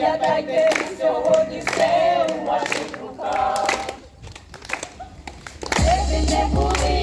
Пам'ятайте сьогодні все у ваших руках, де ви не були.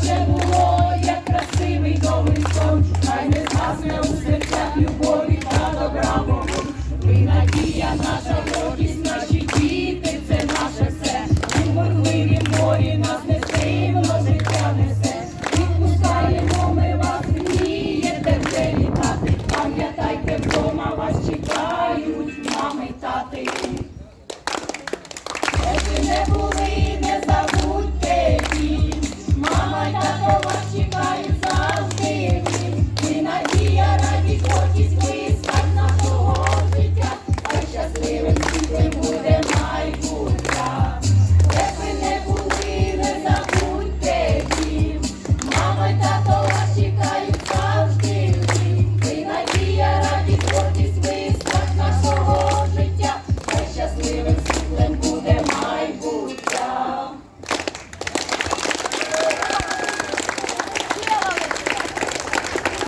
绝不妥。